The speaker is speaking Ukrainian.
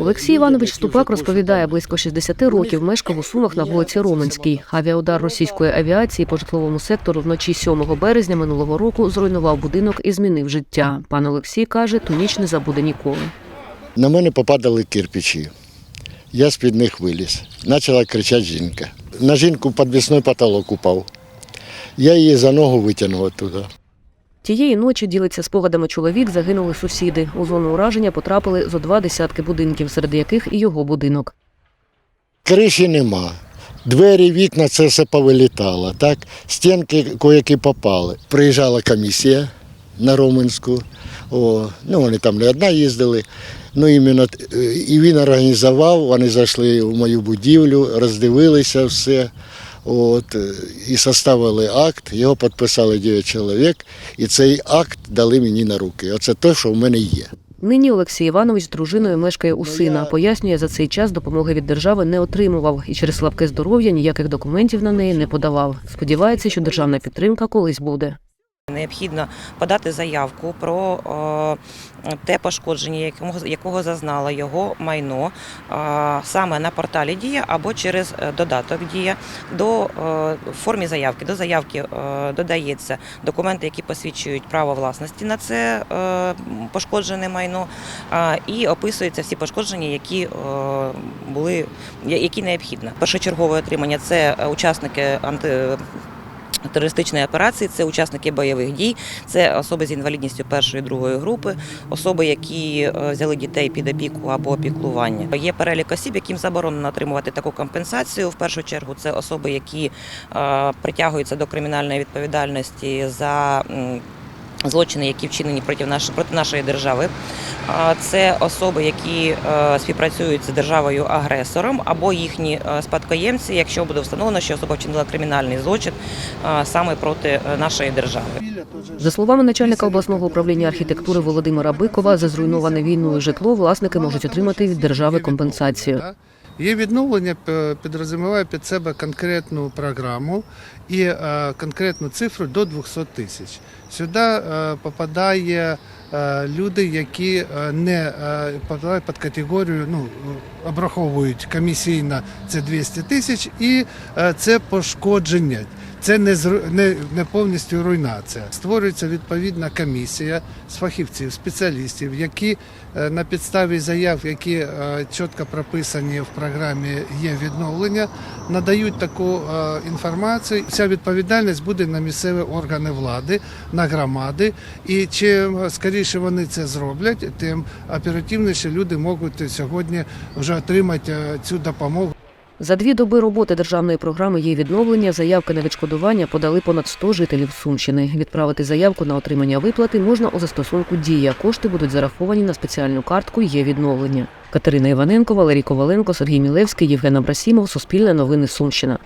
Олексій Іванович Ступак розповідає, близько 60 років мешкав у Сумах на вулиці Роменській. Авіаудар російської авіації по житловому сектору вночі 7 березня минулого року зруйнував будинок і змінив життя. Пан Олексій каже, ту ніч не забуде ніколи. На мене попадали кирпичі. Я з-під них виліз. Почала кричати жінка. На жінку підвісний потолок упав. Я її за ногу витягнув оттуда. Тієї ночі ділиться спогадами чоловік, загинули сусіди. У зону ураження потрапили зо два десятки будинків, серед яких і його будинок. Криші нема. Двері, вікна, це все повилітало. Так? Стінки кое-які попали. Приїжджала комісія на Роменську. О, ну, вони там не одна їздили. Ну, іменно, е, і він організував, вони зайшли в мою будівлю, роздивилися все. От, е, і составили акт, його підписали 9 чоловік, і цей акт дали мені на руки. Оце те, що в мене є. Нині Олексій Іванович з дружиною мешкає у сина. Пояснює, за цей час допомоги від держави не отримував і через слабке здоров'я ніяких документів на неї не подавав. Сподівається, що державна підтримка колись буде. Необхідно подати заявку про е, те пошкодження, якого, зазнало його майно е, саме на порталі Дія або через е, додаток Дія до формі заявки. До заявки додається документи, які посвідчують право власності на це пошкоджене майно, і описуються всі пошкодження, які були які необхідно. Першочергове отримання це учасники анти терористичної операції, це учасники бойових дій, це особи з інвалідністю першої другої групи, особи, які е, взяли дітей під опіку або опіклування. Є перелік осіб, яким заборонено отримувати таку компенсацію. В першу чергу це особи, які е, притягуються до кримінальної відповідальності за Злочини, які вчинені проти нашої проти нашої держави, це особи, які е, співпрацюють з державою агресором, або їхні е, спадкоємці, якщо буде встановлено, що особа вчинила кримінальний злочин е, саме проти нашої держави. За словами начальника обласного управління архітектури Володимира Бикова, за зруйноване війною житло власники можуть отримати від держави компенсацію. Її відновлення е, підрозуміває під себе конкретну програму і е, конкретну цифру до 200 тисяч. Сюди е, попадає люди, які не попадають під категорію, ну обраховують комісійно це 200 тисяч, і це пошкодження. Це не, не, не повністю руйнація. Створюється відповідна комісія з фахівців, спеціалістів, які е, на підставі заяв, які е, чітко прописані в програмі є відновлення, надають таку е, інформацію. Вся відповідальність буде на місцеві органи влади, на громади. І чим скоріше вони це зроблять, тим оперативніше люди можуть сьогодні вже отримати цю допомогу. За дві доби роботи державної програми є відновлення. Заявки на відшкодування подали понад 100 жителів Сумщини. Відправити заявку на отримання виплати можна у застосунку Дія. Кошти будуть зараховані на спеціальну картку. Є відновлення. Катерина Іваненко, Валерій Коваленко, Сергій Мілевський, Євген Абрасімов. Суспільне новини Сумщина.